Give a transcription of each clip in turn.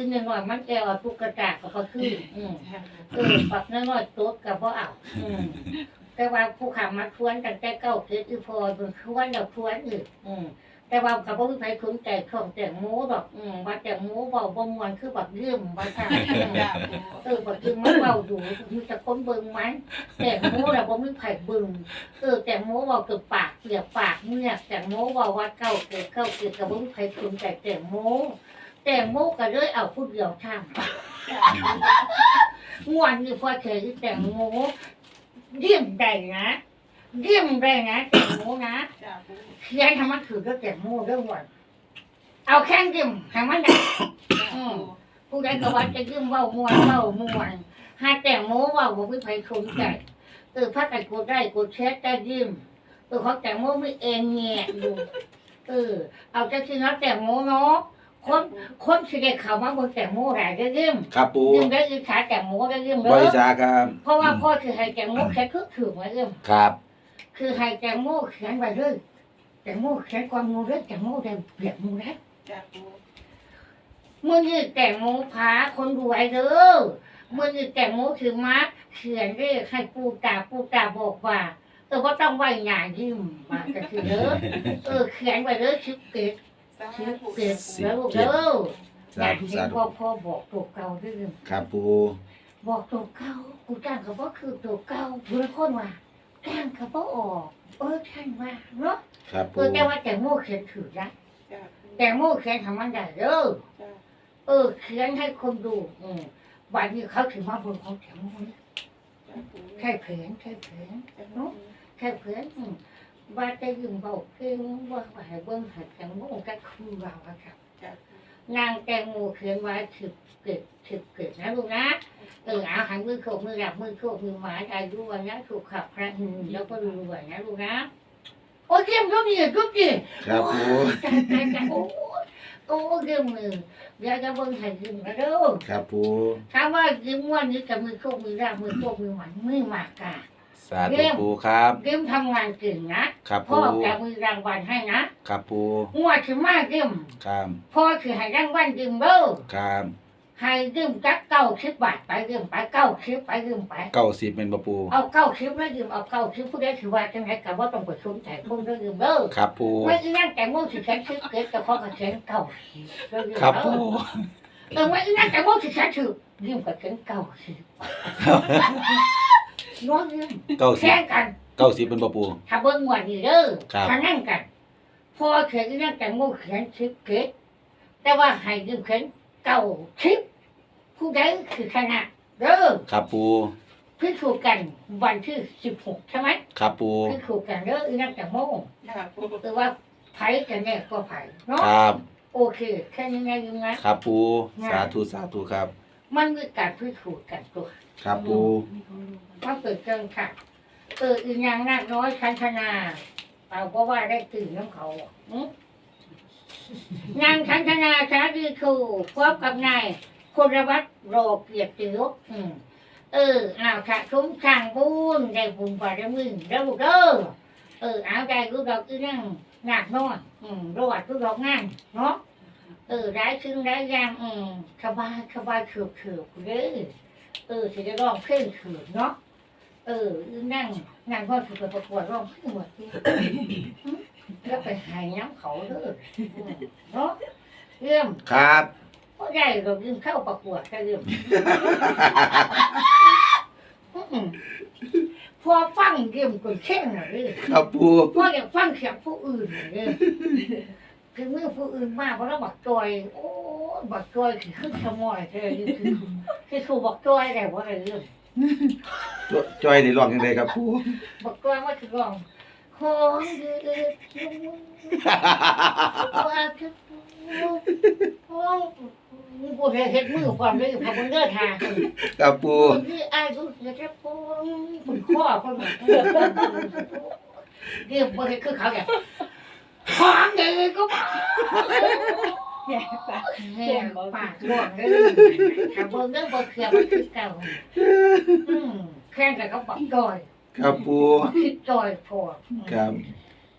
เอออีกหน่อยมันแกวตุกกระจากกับก็คืออืมเออปักน้อยๆตัวกับบ่เอาอืมแต่ว่าผู้ขามาทวนตั้งแต่เก้าเกิดอีพอเป็นทวนแล้วทวนอีกอืมแต่ว่ากับบ่มีใครสนใจของแต่งโม้ดอกอืมว่าแต่งโม้เบาบ่มวนคือบักเยื่อมว่าค่ะอืมเออบักเยื่อมมันเบาอยู่มีแต่คนเบิ่งมันแต่งโม้แล้วบ่มีไผเบิ่งเออแต่งโม้เบาเกิดปากเปียกปากเมียกแต่งโม้เบาว่าเก้าเกิดเก้าเกิดกับบ่มีใครสนใจแต่งโม้ แต่งโมก็เลยเอาผู้เดียวทำงวนนี่พอเคยแต่งโมเยี่ยมได้นะเยี่ยมได้นะแต่งโมนะเขียนทำมันถือก็แต่งโมเรื่องวันเอาแค่เยี่ยมทำมันได้อืมผู้ใดก็ว่าจะเยี่ยมเว่ามวนเว่ามวนหาแต่งโมเว่าบ่มีใครสนใจเออพักกันกดได้กดแชร์ได้ยิ้มเออเขาแต่งโมไม่เองแง่ดูเออเอาจะคือนักแต่งโมเนาะ คนคนสิได้เข้ามาบนแต่งโมหลายได้เรื่องครับปูเรื่องได้อิจฉาแต่งโมได้เรื่องบเด้ริอจาคครับเพราะว่าพ่อคือให้แต่งโมแค่คือถือมาเรื่อง ครับคือให้แต่งโมเขียนไว้เลยแต่งโมเขียนความมูเรื่องแต่งโมได้เปรียบมูได้เมื่อนี้แต่งโมพาคนรวยเด้อเมื่อนี้แต่งโมคือมาเขียนเลขให้ปูตาปูตาบอกว่า เออว่าต้องไหวหยายิ้มมาก็คือเด้อเออเขียนไว้เลยชิบเกต ชิบเกตแล้วลูกเด้ออากสายธุเห็สานธุพ่อพ่อบอกตัวเก่าเรื่องครับปูบอกตัวเก่ากูจ้างเขาบ่คือตัวเก่าเพื่อคนว่าจ้างเขาบ่ออก เออท่านว่าเนาะครับเอปูอแต่ว่าแต่โม่เขียนถือนะแต่โม่เขียนทำมันได้เด้อเออเขียนให้คนดู อืมวันนี้เขาถึงมาเบิ่งของแต่โม่นี่แค่เขียนแค่เขียนแค่เขียนอืม ว่าจะยืมเบาเก่งว่าให้เบิ่งให้แต่โม่ก็คือเราอะครับนางแตงโมเขียนไว้ถึกเกิดถึกเกิดนะลูกนะเออเอาหันมือโขกมือหลับมือโขกมือหมายอายุวันนะถูกขับพระหนึ่งแล้วก็รวยนะลูกนะโอ้ยเยี่ยมยกยืนยกยืนครับปูใจใจใจโอ้ยโอ้ยเยี่ยมเลยเดี๋ยวจะเบิ่งให้ยืมนะเด้อครับปูถามว่ายืมวันนี้กับมือโขกมือหลับมือโขกมือหมายมือหมากกา สาธุปูครับยืมทำงานเก่งนะครับพ่ปูอจะมือรางวัลให้นะครับปูงวดถึงมากยืมครับพ่อคือให้รางวัลยืมเด้อครับให้ยืมจักเก้าสิบบาทไปยืมไปเก้าสิบไปยืมไปเก้าสิบเป็นปะปูเอาเก้าสิบแล้วยืมเอาเก้าสิบผู้ใดถือว่าจังไรกับว่าต้องไปสนใจคนเรื่องยืมเด้อครับปูไม่อีนั่งแต่งโม่สิแขนซื้อเกิดกับพ่อกับแขนเก้าสิบแล้วยืมครับเด้ปูอเออไม่อีนั่งแต่งโม่สิแขนถือยืมกับแขนเก้าสิบ น้องยืมเก้าแขสิบนกัน เก้าสิบเป็นปะปู ถ้าเบิ่งงวันนี้เด้อครับ ถ้านั่งกันพ่อเขียนอีนั่งแต่งโม่เขียนซื้อเกิดแต่ว่าให้ยืมแขนเก้าสิบผู้ใดคือชนะเด้อครับปูพิสูจน์กันวันที่สิบหกใช่ไหมครับปูพิสูจน์กันเด้ออีนักแต่โม่หรือว่าไผ่กันแน่ก็ไผ่เนาะครับโอเคแค่นี้ไงยังไงครับปูสาธุสาธุครับ มันมีการพิสูจน์กันตัว ครับปูมันเกิดเกินค่ะเอออีนางนาคน้อยคันธนาเราก็ว่าได้ตื่นน้ำเขาอืมนางคันธนาสาดีครูพบกับนายคนวัตโรเกียรติยศอืมเออเอาค่ะคุ้มทางบุญได้บุญบารมีแล้วลูกเด้อเออเอาใจลูกดอกอีนั่งหนักน้อยอืมรวดลูกดอกงานเนาะเออได้ซึ่งได้อยางอืมสบายสบายเถือบเถือบเด้อ เออจะได้ร้องเพลงเถือบเนาะเอออีนั่งนั่งพ่อถูกไปประกวดร้องเพลงหมดที่แล้วไปหายน้ำเขาเด้ออืมเนาะเรื่องครับพ่อใหญ่เรายืมเข้าประกวดแค่เรื่องอืมพอฟังเกมคนเช่นน่ะเลยครับปูพออยากฟังเสียงผู้อื่นน่ะเลย ถึงเมื่อผู้อื่นมากเพราะเราบักจอย โอ้ยบักจอยคือขึ้นสมอยเธอคือคือครูบักจอยแต่ว่าอะไรเรื่องจอยได้ร้องยังไงครับปูบักจอยว่าคือร้องของเดือดว่าคือโอ้กูเฮ็ดมือความเลยพอมึงเลิกหาครับปูคนที่อายุเดี๋ยวจะปูคุณข้อคนแบบเรียกบ่เฮ็ดคือเขาอย่าง ของเด็กก็มาแย่ปากแม่ปากบ่วงเลยถ้าเบิ่งเรื่องบ่เคลียร์มันคือเก่าอืมแข่งกันก็บอกจอยครับปูคิดจอยพอครับ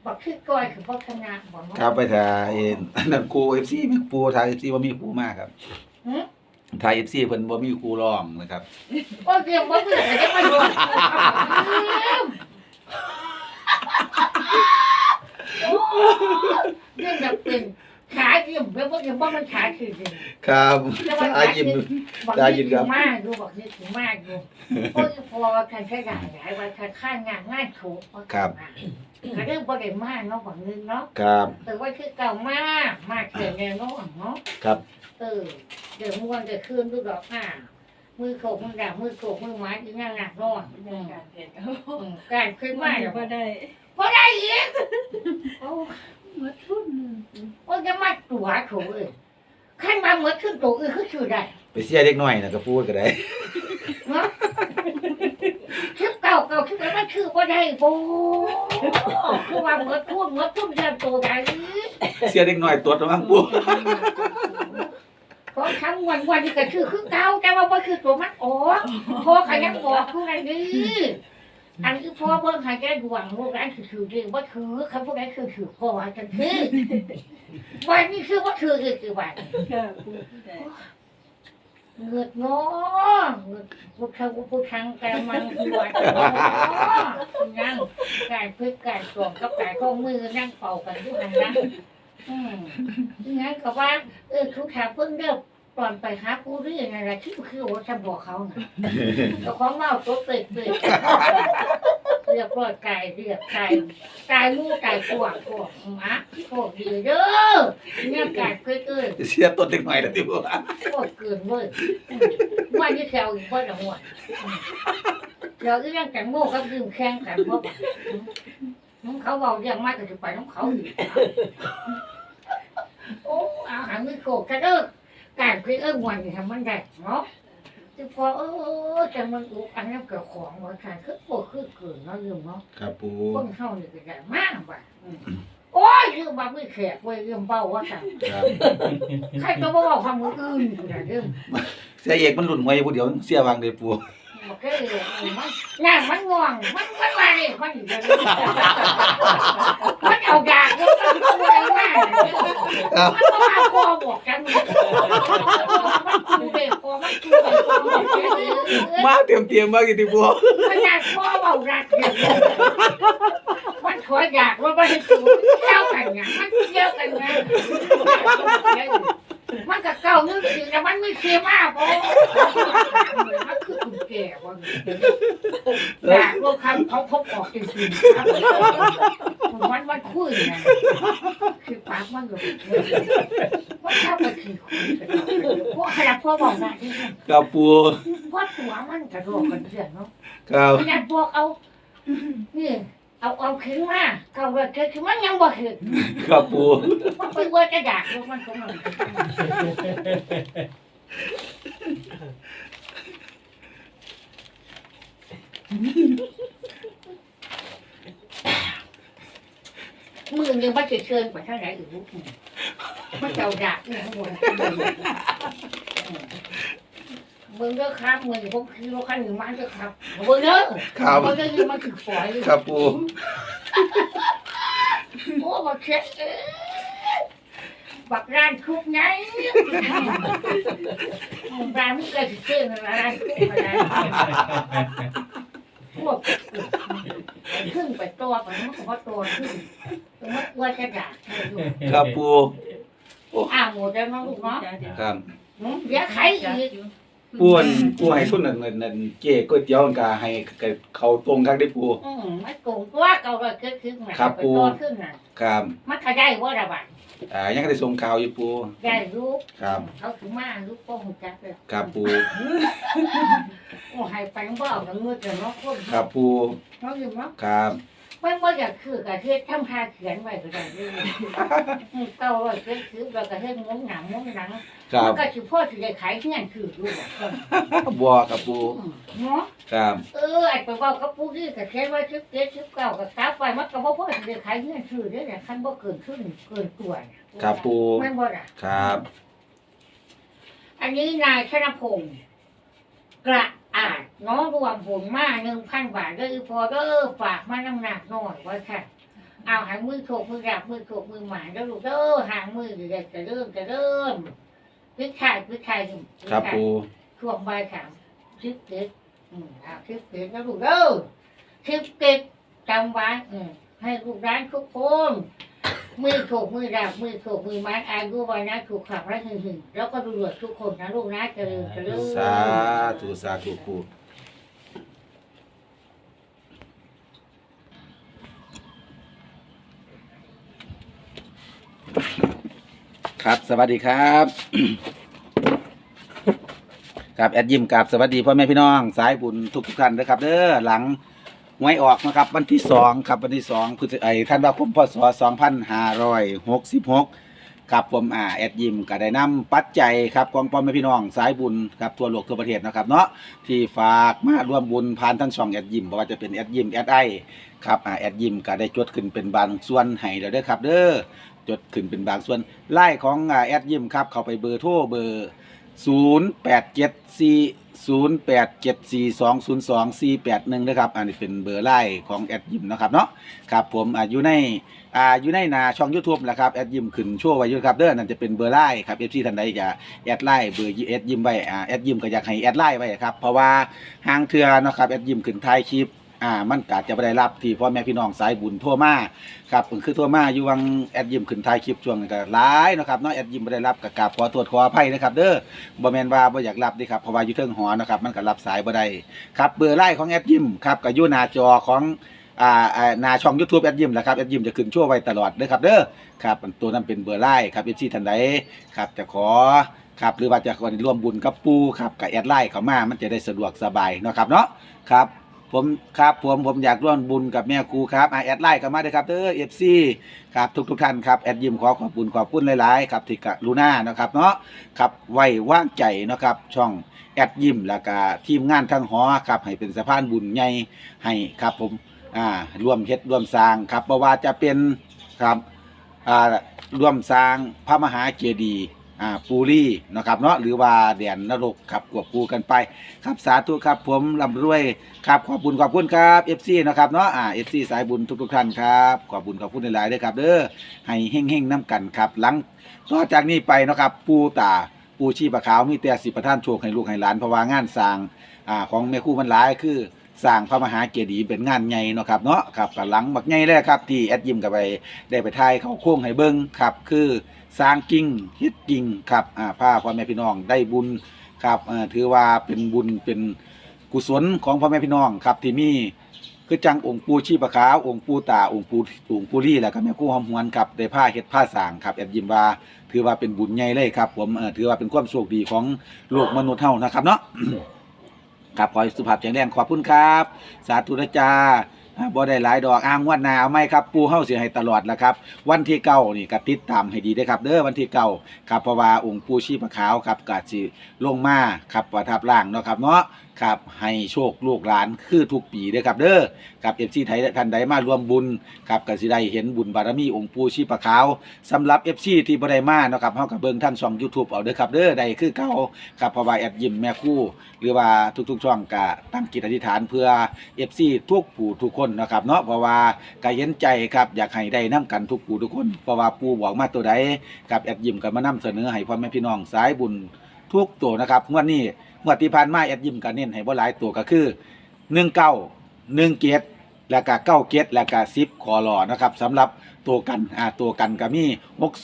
บอกคิดจอยคือพัฒนาบ่เนาะครับไปถ่ายเอันนั้นครู FC แม่ปูถ่าย FC บ่ามีครูมากครับหือถ่าย FC เพิ่นบ่มีครูร้องนะครับโอ้เรียกบ่เบื่อจะไม่รู้ เรื่องแบบเป็นขายิ้มเรียกว่าเรียกว่ามันขาคือจริงครับตายิ้มบอกตานี่ยิ้มถึครับงมากดูบอกนี่ถึงมากดูโอ้ยพอการขยายหลายวันการข้างงานง่ายถูกก็เรื่องบริมากเนาะบอกนึงเนาะครับแต่ว่าคือเก่ามากมากเกินแน่นอนเนาะครับเออเดี๋ยวม้วนจะคืนดูดอกอ่ามือโขกมือด่ามือโขกมือไม้ที่นั่งหนักนอนบรรยากาศเห็นเขาอืมการขึ้นมาเดี๋เดี๋ยยววก็ได้ พอได้อีกโอ้หมดทุนโอ้จะมาตัวถูกเลยขั้นมาเหมือนขึ้นตัวอื่นคือชื่อได้ไปเสียเด็กน้อยน่ะก็ปูก็ได้เนาะคลิปเก่าเก่าคลิปนั้นมันคือว่าได้โบคือว่าเหมือนทุ่มเหมือนทุ่มแทนตัวได้เสียเด็กน้อยตัวตะมั้งปูเพราะทั้งวันวันนี้ก็คือคือเก่าแต่ว่าบ่คือตัวมันอ๋อพอขยันบอกคือไงนี่ อันที่พ่อเบิ่งให้แกดวงลูกนั้นคือคือเรื่องว่าคือคำพวกนั้นคือคือพ่อจังคือวันนี้คือว่าคือคือคือวันเงือดง้อเงือดพุทธังพุทธังแต่มันคือวันนั่งการพึกการสวมกับการข้อมือนั่งเป่ากันทุกอันนะอืมงั้นก็ว่าเออทุกทางเพิ่งเริ่ม ตอนไปหาผู้เรื่องอะไรที่คือว่าจะบอกเขาน่ะเจ้าของเมาตัวเปิดเปิดเรียบร้อยกายเรียบกายกายมู่กายปวดปวดหมาปวดดีเด้อเนี่ยกายเพื่อเกินเสียต้นเด็กน้อยน่ะติปูปวดเกินเว้ยวันนี้แถวอีกวันละหัวเดี๋ยวเรื่องแต่งโม่ก็ดื่มแข่งกันเพราะว่าเขาบอกเรื่องมากก็จะไปน้องเขาอยู่โอ้อาหารไม่โกกระเด้อ การเพื่อเอื้อวันนี่ทำมันได้เนาะที่พอเออจะมันอุกอันนั้นเกิดของว่าการคือปวดคือเกินเนาะลืมเนาะครับปูคนเข้านี่ก็ได้มากว่ะโอ้ยลืมบ้าไม่แขกเว้ยลืมเบ้าว่าสั่งครับใครก็บอกว่าความมืออื่นกูนะลืมเสียเอกมันหลุ่นไว้ผู้เดียวเสียวางเด้ปู บอกแค่เลยมันงานมันง่วงมันมันมาเลยมันอยู่เลยมันเอาดากแล้วมันก็ไม่ได้มามันก็มาคอบอกกันมันคูเด็กคอมันคูเด็กคอบอกแค่นี้มาเตรียมเตรียมๆมากี่ติปูมันอยากคอเบาดักเดียวมันขออยากว่ามันสูงเที่ยวกันไงมันเที่ยวกันไงมันก็เก่านึกถึงแต่มันไม่เสียมากพอมันคือคุณ แก่ว่าอยากรู้คำเขาพบออกจริงๆครับมันมันคุยไงคือปากมันอยู่ว่าเข้าไปคือคุยพวกขนาดพ่อบอกนะที่ครับ ปูพ่อตัวมันกระโดดกันเถื่อนเนาะครับขนาดพวกเอานี่เอาเอาขึ้นมาเก่าเลยคือมันยังบ่เห็นครับปูมันเป็นว่าจะอยากรู้มันก็มัน มือยังไม่เชิญไปเท่าไหร่อีกลูกมันเจ้าอยากเนี่ยข้างบนมึงก็ครับมึงพวกคือว่าขั้นหนึ่งมันก็ครับมึงเนอะครับมึงก็คือมันถึงฝอยครับปูโอ้บักเช็ดบักร้านคุกไงร้านมันก็จะเชื่อร้านคุกอะไร พวกขึ้นไปตัวไปมันก็ว่าตัวขึ้นมันว่าจะด่าครับปูอ้าวหมดแล้วน้องลูกเนาะครับเดี๋ยวใครอีกปูอันปูให้ทุนนั่นนั่นนั่นเจ๊ก๋วยเตี๋ยวนั่นก็ให้ก็เขาตรงกันได้ปูอืมมันโกงตัวเก่าเลยเกิดขึ้นมาครับไปปู่ตัวขึ้นน่ะครับมันขยายว่าระบาด อ่ายังได้ส่งข่าวอยู่ปูได้รู้ครับเขาถึงมาลูกโป่งจักเลยครับปูโอ้ให้ไปบ่เอาดังมือจะเนาะคนครับปูเนาะอยู่เนาะครับ ไม่ว่าอยากคือกับเทศทำทาเขียนไว้ก็ได้เลยเก้าร้อยเจ็ดสิบแล้วก็เทศงงหนังงงหนังครับมันก็คือพ่อที่ได้ขายเงี้ยคือรู้บอกก่อนบัวกับปูเนาะครับเออไอ้ไปเว่ากับปูนี่กับเขียนไว้ชิบเจ็ดชิบเก้ากับกราฟไปมันก็บ่พ่อที่ได้ขายเงี้ยคือเด้อเนี่ยคันบ่เกินครึ่งเกินตัวเนี่ยครับปูไม่บ่ล่ะ ครับอันนี้นายชนพงศ์กระ อาดน้องรวมผลมาหนึ่งพันบาทก็คือพอเด้อฝากมาน้ำหนักหน่อยไว้ค่ะ เอาหางมือโขกมือดับมือโขกมือหมาแล้วลูกเด้อหางมือเด็กจะเริ่มจะเริ่มพิชายพิชายครับปูช่วงบ่ายสามชิปเก็ดอืมเอาชิปเก็ดแล้วลูกเด้อชิปเก็ดจำไว้อืมให้ลูกร้านทุกคน มือโขกมือดับมือโขกมือไม้อายุวันนะถูกขับไร้หึงหึงแล้วก็ดูดทุกคนนะลูกนะเจริญเจริญสาธุสาธุปูครับ สวัสดีครับครับแอดยิมกับสวัสดีพ่อแม่พี่น้อง สายบุญทุกทุกท่านนะครับ เด้อหลัง หวยออกนะครับ วันที่สองครับวันที่สองพฤศจิกายนท่านวาคมพศสองพันห้าร้อยหกสิบหกครับผมอ่าแอดยิมก็ได้นำปัจจัยครับของพ่อแม่พี่น้องสายบุญครับทั่วโลกทั่วประเทศนะครับเนาะที่ฝากมาร่วมบุญผ่านทั้งช่องแอดยิมบ่ว่าจะเป็นแอดยิมแอดไอครับอ่าแอดยิมก็ได้จดขึ้นเป็นบางส่วนให้แล้วเด้อครับ เด้อจดขึ้นเป็นบางส่วนไล่ของอ่าแอดยิมครับเข้าไปเบอร์โทรเบอร์ศูนย์แปดเจ็ดสี่ 0874202481นะครับ อันนี้เป็นเบอร์ไล่ของแอดยิมนะครับเนาะครับผมอ่าอยู่ในอ่าอยู่ในนาช่องยูทูบนะครับแอดยิมขึ้นโชว์ไว้ยูครับเด้อนั่นจะเป็นเบอร์ไล่ครับ FC ท่านใดจะแอดไล่เบอร์แอดยิมไว้อ่าแอดยิมก็อยากให้แอดไล่ไว้ครับเพราะว่าห้างเทือนะครับแอดยิมขึ้นท้ายคลิป อ่ามันก็อาจจะไม่ได้รับที่พ่อแม่พี่น้องสายบุญทั่วมาครับคือทั่วมาอยู่วังแอดยิมขึ้นท้ายคลิปช่วงนี้ก็หลายเนาะครับเนาะแอดยิมไม่ได้รับกับกราบขอโทษขออภัยนะครับเด้อบ่แมนว่าบ่อยากรับเดิครับเพราะว่าอยู่เทิงหอนะครับมันก็รับสายบ่ได้ครับเบอร์ไลน์ของแอดยิมครับก็อยู่หน้าจอของอ่าอ่าหน้าช่อง YouTube แอดยิมแหละครับแอดยิมจะขึ้นชั่วไว้ตลอดเด้อครับเด้อครับตัวนั้นเป็นเบอร์ไลน์ครับ FC ท่านใดครับจะขอ ครับหรือว่าจะขอร่วมบุญกับปูครับกับแอดไลน์เขามา มันจะได้สะดวกสบายเนาะครับเนาะครับ ผมครับผมผมอยากร่วมบุญกับแม่ครูครับอ่าแอดไลน์เข้ามาเด้อครับเด้อ FC ครับทุกทุกท่านครับแอดยิมขอขอบคุณขอบคุณหลายๆครับที่กรุณานะครับเนาะครับไว้ว่างใจนะครับช่องแอดยิมแล้วก็ทีมงานทั้งหอครับให้เป็นสะพานบุญใหญ่ให้ครับผมอ่าร่วมเฮ็ดร่วมสร้างครับบ่ว่าจะเป็นครับอ่าร่วมสร้างพระมหาเจดีย์ อ่าปูรีเนาะครับเนาะหรือว่าแดนนรกครับควบคู่กันไป ครับสาธุครับผมร่ำรวยครับขอบคุณขอบคุณครับ FC นะครับเนาะอ่า FC สายบุญทุกๆท่านครับขอบคุณขอบคุณหลายๆด้วยครับเด้อให้เฮงๆน้ำกันครับหลังต่อจากนี้ไปเนาะครับปูตาปูชีปะขาวมีแต่สิประท่านโชคให้ลูกให้หลานเพราะว่างานสร้างอ่าของแม่คู่มันหลายคือ สร้างพระมหาเจดีย์เป็นงานใหญ่เนาะครับเนาะครับกับหลังบักใหญ่เลยครับที่แอดยิมกับไปได้ไปถ่ายเขาโค้งให้เบิ้งครับคือสร้างกิ่งฮ็ดกิ่งครับอ่าพาพ่อแม่พี่น้องได้บุญครับเอ่อถือว่าเป็นบุญเป็นกุศลของพ่อแม่พี่น้องครับที่มีคือจังองค์ปูชีปะขาวองค์ปูตาองค์ปูองค์ปูรี่แล้วก็แม่คู่หอมหวนครับได้ผ้าเฮ็ดผ้าสางครับแอดยิมว่าถือว่าเป็นบุญใหญ่เลยครับผมเอ่อถือว่าเป็นความโชคดีของโลกมนุษย์เท่านะครับเนาะ ครับขอให้สุภาพแข็งแรงขอบคุณครับ สาธุนะจาอ่าบ่ได้หลายดอกอ้างวัดนาเอาไหมครับ ปูเฮาเสียให้ตลอดแล้วครับ วันที่เก้านี่ก็ติดตามให้ดีเด้อครับ เด้อวันที่เก้าครับเพราะว่าองค์ปูชีพขาวครับก็สิลงมาครับประทับร่างเนาะครับเนาะครับให้โชคลูกหลานคือทุกปีเด้อครับเด้อครับ FC ไทยท่านใดมารวมบุญครับก็สิได้เห็นบุญบารมีองค์ปูชีพขาวสำหรับ FC ที่บ่ได้มาเนาะครับเฮาก็เบิ่งทางช่อง YouTube เอาเด้อครับเด้อได้คือเก่าครับเพราะว่าแอดยิ้มแม่คู่ หรือว่าทุกๆช่องก็ตั้งจิตอธิษฐานเพื่อ FC ทุกผู้ทุกคนนะครับเนาะเพราะว่าก็เห็นใจครับอยากให้ได้นํกันทุกผู้ทุกคนเพราะว่าปู่บอกมาตัวใดกับแอดยิ้มก็มานํเสนอให้พ่อแม่พี่น้องสายบุญทุกตัวนะครับงวดนี้ งวดที่ผ่านมาแอดยิ้มก็เน้นให้บ่หลายตัวก็คือ19 1เกตแล้วก็9เกตแล้วก็10คอรอนะครับสำหรับตัวกันอ่าตัวกันก็มี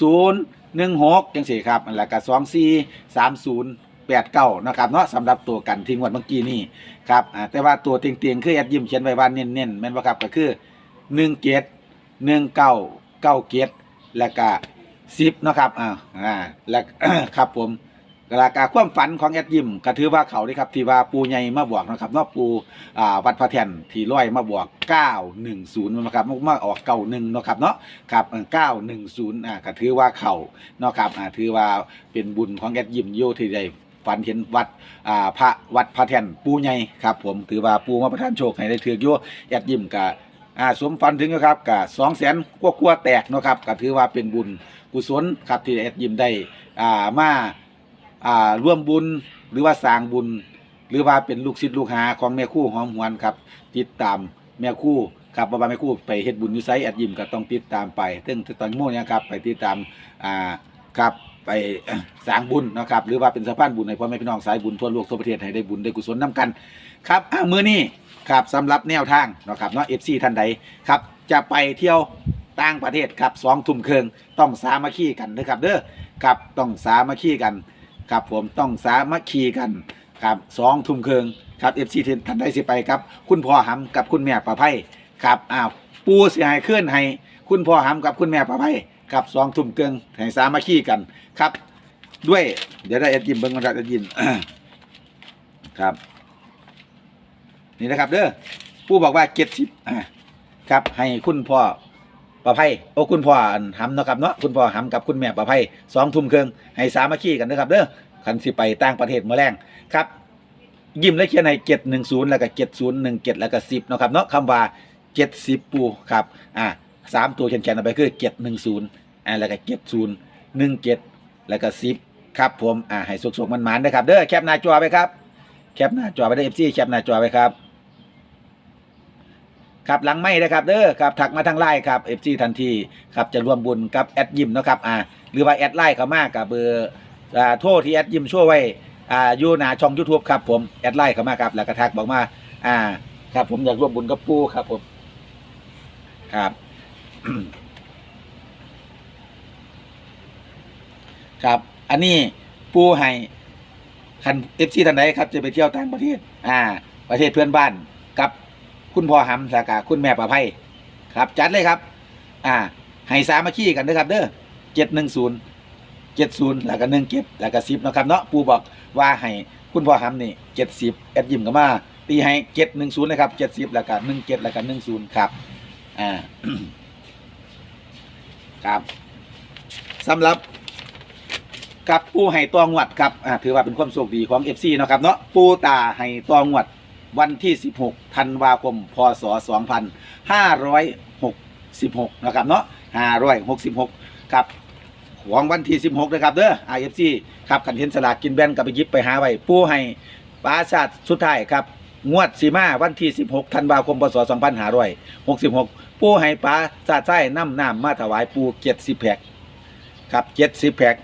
60 16จังซี่ครับแล้วก็24 30 89นะครับเนาะสำหรับตัวกันที่งวดเมื่อกี้นี่ครับอ่าแต่ว่าตัวเตียงๆคือแอดยิ้มเขียนไว้ว่าเน้นๆแม่นบ่ครับก็คือ1เกต19 9เกตแล้วก็10เนะครับอ่าอ่าแล้วครับผม กลากาความฝันของแอดยิมก็ถือว่าเขาเด้ครับที่ว่าปูใหญ่มาบอกนะครับนาะปูอ่าวัดพระแทนที่ร้อยมาบอก 910นะครับมาออก91เนาะครับเนาะครับ910อ่าก็ถือว่าเขาเนาะครับอ่าถือว่าเป็นบุญของแอดยิมโยที่ได้ฝันเห็นวัดอ่าพระวัดพระแทนปูใหญ่ครับ ผมถือว่าปูมาประทานโชคให้ได้ถือโยแอดยิมก็อ่าสมฝันถึงนะครับก็200,000กว่าๆแตกนะครับก็ถือว่าเป็นบุญกุศลครับที่แอดยิมได้อ่ามา อ่าร่วมบุญหรือว่าสร้างบุญ หรือว่าเป็นลูกศิษย์ลูกหาของแม่คู่หอมหวนครับ ติดตามแม่คู่ครับว่าแม่คู่ไปเฮ็ดบุญอยู่ไสแอดยิมก็ต้องติดตามไปซึ่งตอนโม่เนี่ยครับไปติดตามอ่าครับไปสร้างบุญนะครับหรือว่าเป็นสะพานบุญให้พ่อแม่พี่น้องสายบุญทั่วโลกทั่วประเทศให้ได้บุญได้กุศลนํกันครับมือนี้ครับสำหรับแนวทางนะครับเนาะ FC ท่านใดครับจะไปเที่ยวต่างประเทศครับสองทุ่มเครึ่งต้องสามัคคีกันนะครับเด้อครับต้องสามัคคีกัน ครับผมต้องสามัคคีกันครับสองทุ่มครึ่งครับเอฟซีท่านได้สิไปครับ คุณพ่อหำกับคุณแม่ประไพครับอ้าวปูเสียหายขึ้นให้ คุณพ่อหำกับคุณแม่ประไพครับสองทุ่มครึ่งให้สามัคคีกันครับ ด้วยเดี๋ยวได้เอ็ดยิมเบิ้งกันครับเอ็ดยิมครับ นี่นะครับเด้อปูบอกว่าเจ็ดสิบครับให้คุณพ่อ ประไพโอ้คุณพ่อหำเนาะครับเนาะคุณพ่อหำกับคุณแม่ประไพสองทุ่มครึ่งให้สามัคคีกันนะครับเด้อคันสิไปต่างประเทศเมื่อแรงครับ ยิ้มและเขียนในเจ็ดหนึ่งศูนย์แล้วก็เจ็ดศูนย์หนึ่งเจ็ดแล้วก็สิบเนาะครับเนาะคำว่าเจ็ดสิบปูครับอ่าสามตัวแขนๆเอาไปคือเจ็ดหนึ่งศูนย์อ่าแล้วก็เจ็ดศูนย์หนึ่งเจ็ดแล้วก็สิบครับผมอ่าให้สุกๆมันๆนะครับเด้อแคปหน้าจอไปครับแคปหน้าจอไปได้เอฟซีแคปหน้าจอไปครับ ครับหลังไม่นะครับเด้อครับทักมาทางไลน์ครับเอฟซีทันทีครับจะร่วมบุญกับแอดยิมนะครับอ่าหรือว่าแอดไลน์เขามากับเบอร์อ่าโทษที่แอดยิมช่วยไว้อ่าอยู่หน้าช่อง YouTube ครับผมแอดไลน์เขามากครับแล้วก็ทักบอกมาอ่าครับผมอยากร่วมบุญกับปูครับผมครับ ครับ อันนี้ปูให้คันเอฟซีท่านใดครับจะไปเที่ยวต่างประเทศอ่า ประเทศเพื่อนบ้าน คุณพ่อหำสากาคุณแม่ประไพครับจัดเลยครับ อ่าให้สามัคคีกันเด้อครับเด้อเจ็ดหนึ่งศูนย์เจ็ดศูนย์แล้วก็หนึ่งเจ็ดแล้วก็สิบนะครับเนาะปูบอกว่าให้คุณพ่อหำนี่เจ็ดสิบแอดยิมก็มาตีให้เจ็ดหนึ่งศูนย์นะครับเจ็ดสิบแล้วก็หนึ่งเจ็ดแล้วก็หนึ่งศูนย์ครับอ่าครับสำหรับกับปูให้ตองวัดครับอ่าถือว่าเป็นความโชคดีของเอฟซีนะครับเนาะปูตาให้ตองวัด วันที่สิบหกธันวาคม พศสองพันห้าร้อยหกสิบหกนะครับเนาะห้าร้อยหกสิบหกครับของวันที่ 16 นะครับเด้อ IFC ครับกันเห็นสลากกินแบนกับไปยิบไปหาไว้ปูให้ปราชาติสุดท้ายครับ งวดสีมาวันที่ 16 ธันวาคม พศ 2566ปูให้ปราชาติไส้น้ำน้ำมาถวายปู70แพ็คครับ70แพ็ค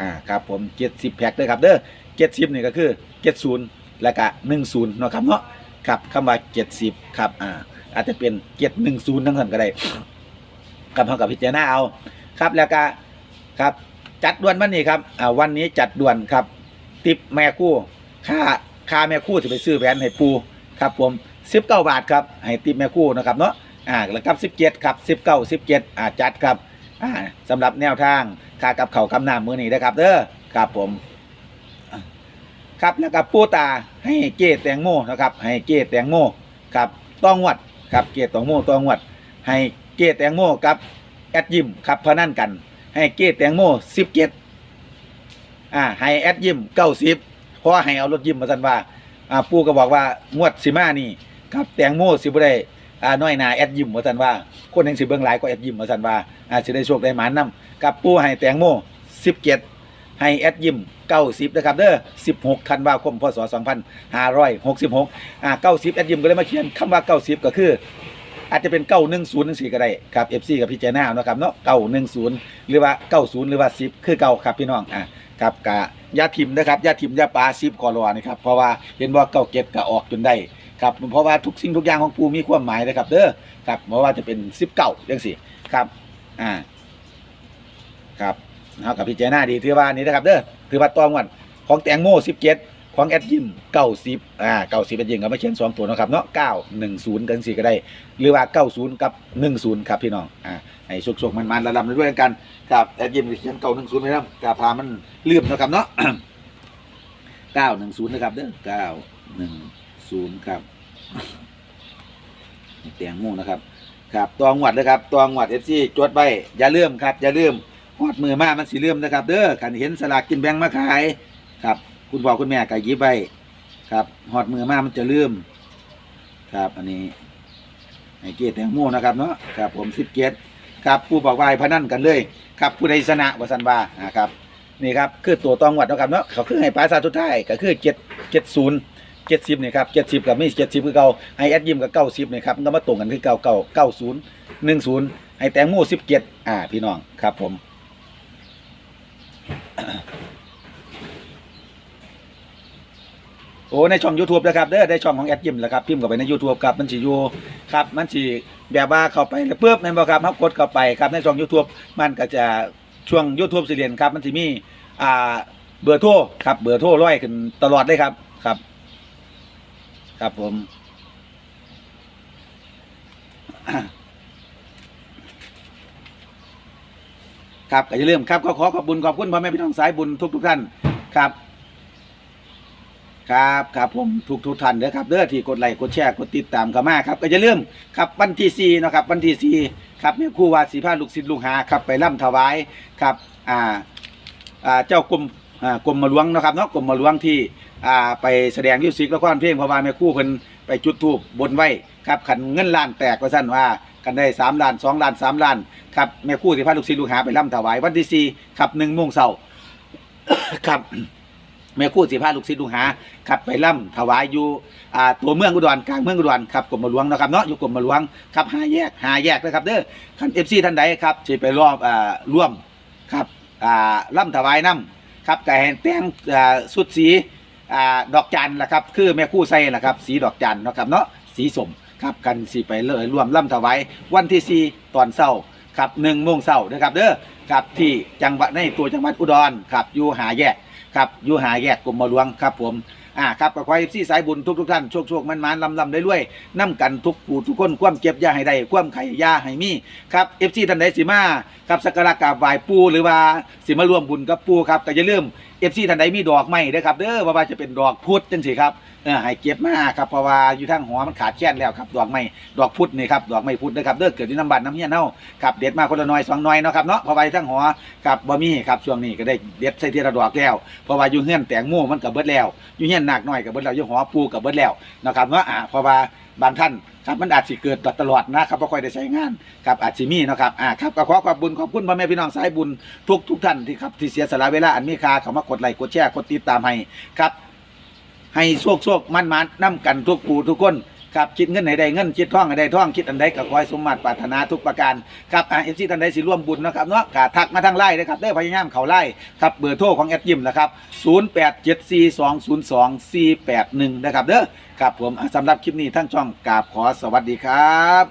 อ่าครับผม70แพ็คเด้อครับเด้อ70นี่ก็คือ 70แล้วก็10เนาะครับเนาะ ครับคำว่า70ครับอ่าอาจจะเป็น710ทั้งนั้นก็ได้กับเท่ากับพิจารณาเอาครับแล้วก็ครับจัดด่วนวันนี้ครับอ่าวันนี้จัดด่วนครับ ติปแม่คู่ค่าค่าแม่คู่จะไปซื้อแหวนให้ปูครับผมสิบเก้าบาทครับให้ติปแม่คู่นะครับเนาะอ่าแล้วกับสิบเจ็ดครับสิบเก้าสิบเจ็ดอ่าจัดครับอ่าสำหรับแนวทางค่ากับเข่าวกำน้ำมือนี้นะครับเด้อครับผม ครับแล้วกับปูตาให้เกตแตงโมนะครับให้เกตแตงโมครับต้องงวดครับเกตตองโมต้องงวดให้เกตแตงโมกับแอดยิมครับพนันกัน ให้เกตแตงโมสิบเจ็ดอ่าให้แอดยิมเก้าสิบเพราะว่าให้เอารถยิมมาสันว่าอ่าปูก็บอกว่างวดสิมานี่ครับแตงโมสิบได้อ่าน้อยนาแอดยิมมาสันว่า คนยังสิเบิ่งหลายกว่าแอดยิมมาสันว่าอ่าสิได้โชคได้หมานนํกับปูให้แตงโมสิบเจ็ด ให้แอดยิมเก้าสิบนะครับเด้อสิบหกธันวาคมพศสองพันห้าร้อยหกสิบหกอ่าเก้าสิบแอดยิมก็เลยมาเขียนคำว่าเก้าสิบก็คืออาจจะเป็นเก้าหนึ่งศูนย์หนึ่งสี่ก็ได้ครับเอฟซีกับพี่เจน้าเนาะครับเนาะเก้าหนึ่งศูนย์หรือว่าเก้าศูนย์หรือว่าสิบคือเก้าครับพี่น้องอะครับกะยาทิมนะครับยาทิมยาปลาซิบคอรอนะครับเพราะว่าเห็นว่าเก้าเก็ดก็ออกจนได้ครับเพราะว่าทุกสิ่งทุกอย่างของปูมีความหมายนะครับเด้อครับเพราะว่าจะเป็นสิบเก้าจังสี่ครับอ่าครับ เอากับพี่เจาน้าดีถือว่านี่นะครับเด้อถือว่าตองวันของแตงโมสิบเจ็ดของแอดยิมเก้าสิบอ่าเก้าสิบแอดยิมก็มาเขียนสองตัวนะครับเนาะเก้าหนึ่งศูนย์กันสี่ก็ได้ หรือว่า 90 กับ 10 ครับพี่น้องอ่าให้สุกๆมันๆระลำด้วยกันครับแต่ยิ้มเขียนเก่า10ไปแล้วกาพามันลืมนะครับเนาะเก้าหนึ่งศูนย์นะครับเด้อเก้าหนึ่งศูนย์ครับแตงโมนะครับครับตองหวัดนะครับตองหวัดเอฟซีจดไว้อย่าลืมครับ อย่าลืม หอดมือมามันสิลืมนะครับ เด้อขันเห็นสลากกินแบงมาขาย ครับ คุณพ่อคุณแม่ก็หยิบไว้ครับหอดมือมามันจะเลื่อมครับ อันนี้ไอเกียรติแตงโมนะครับเนาะครับผมสิบเกียรติครับผู้บอกว่าพนันกันเลย ครับผู้ใดชนะวสันบาอ่าครับนี่ครับคือตัวตองหวัดนะครับเนาะเขาคือให้ปลาซาทุดท้ายก็คือเจ็ดเจ็ดศูนย์เจ็ดสิบนี่ครับเจ็ดสิบกับไม่เจ็ดสิบคือเก่าให้แอดยิมกับเก้าสิบนี่ครับมันก็มาตรงกันคือเก้าเก้าเก้าศูนย์หนึ่งศูนย์ให้แตงโมสิบเจ็ดอ่าพี่น้องครับผม โอ้ในช่อง YouTube นะครับเด้อได้ช่องของแอดยิมแหละครับพิมพ์เข้าไปใน YouTube ครับมันสิอยู่ครับมันสิแบบว่าเข้าไปแล้วปุ๊บแม่นบ่ครับเฮากดเข้าไปครับในช่อง YouTube มันก็จะช่วง YouTube สิเรียนครับมันสิมีอ่าเบอร์โทรครับเบอร์โทรร้อยขึ้นตลอดเลยครับครับ ครับผม ครับก็อย่าลืมครับก็ขอขอบคุญขอบคุณพ่อแม่พี่น้องสายบุญทุกทุกท่านครับ ครับครับผมทุกทุกท่านเด้อครับเด้อที่กดไลค์กดแชร์กดติดตามกันมาครับก็อย่าลืมครับวันที่สี่เนาะครับวันที่สี่ครับแม่ครูวาสีผ้าลูกศิษย์ลูกหาครับไปร่ำถวายครับอ่าอ่าเจ้ากรมอ่ากรมมาหลวงเนาะครับเนาะกรมมาหลวงที่อ่าไปแสดงมิวสิกละครเพลงเพระว่าแม่ครูเพิ่นไปจุดธูปบนไว้ครับขันเงินล้านแตกว่าซั่นว่า กันได้สามล้านสองล้านสามล้านครับแม่ครูสิพาลูกศิษย์ลูกหาไปร่ำถวายวันที่สี่ครับหนึ่งโมงเช้าครับแม่คู่สิพาลูกศิษย์ลูกหาครับไปล่ำถวายอยู่อ่าตัวเมืองอุดรกลางเมืองอุดรครับกรมหลวงนะครับเนาะอยู่กรมหลวงครับหาแยกหาแยกนะครับเด้อคันเอฟซีท่านใดครับสิไปรอบอ่าร่วมครับอ่าล่ำถวายน้ำครับก็ให้แตงอ่าสุดสีอ่าดอกจันละครับ คือแม่คู่ใส่ละครับ สีดอกจันนะครับเนาะสีสม ครับกันสิไปเลยรวมล่ำถวายวันที่สี่ตอนเช้าครับหนึ่งโมงเช้านะครับเด้อครับที่จังหวัดในตัวจังหวัดอุดรครับอยู่หาแยกครับอยู่หาแยกกรมหลวงครับผมอ่าครับก็ขอให้ซี่สายบุญทุกทุกท่านโชคโชคมันมันลำลำได้รวยๆนํกันทุกผู้ทุกคนความเจ็บยาให้ได้ความไข่ยาให้มีครับเอฟซีท่านใดสิมาครับสักการะกราบไหว้ปูหรือว่าสิมาร่วมบุญกับปูครับก็อย่าลืมเอฟซีท่านใดมีดอกไม้เด้อครับเด้อว่าว่าจะเป็นดอกพุธจังสิครับ เออให้เก็บมาครับเพราะว่าอยู่ทางหอมันขาดแคลนแล้วครับดอกไม้ดอกพุธนี่ครับดอกไม้พุธนะครับเด้อเกิดที่น้ำบานน้ำเฮียนเฮาครับเด็ดมาคนละหน้อยสองหน้อยเนาะครับเนาะเพราะว่าอยู่ทางหอครับบ่มีครับช่วงนี้ก็ได้เด็ดใส่ทีละดอกแล้วเพราะว่าอยู่เฮือนแตงโมมันกับเบิดแล้วอยู่เฮือนหนักหน่อยกับเบิดแล้วอยู่หอปูกับเบิดแล้วนะครับเนาะอ่าเพราะว่าบางท่านครับมันอาจสิเกิดตลอดนะครับบ่ค่อยได้ใช้งานครับอาจสิมีนะครับอ่าครับก็ขอขอบบุญขอบคุณพ่อแม่พี่น้องสายบุญทุกทุกท่านที่ครับที่เสียสละเวลาอันมีค่าเขามากดไลค์กดแชร์กดติดตามให้ครับ ให้โชคโชคมันมันนํกันทุกผู้ทุกคนครับคิดเงินให้ได้เงินคิดท่องให้ได้ท่องคิดอันใดก็ขอให้สมมาตรปรารถนาทุกประการครับเอฟซีท่านใดสิร่วมบุญนะครับเนาะก็ทักมาทางไลน์นะครับได้พยายามเข้าไลน์ครับเบอร์โทรของแอดยิมนะครับ0874202481นะครับเด้อครับผมสำหรับคลิปนี้ทั้งช่องกราบขอสวัสดีครับ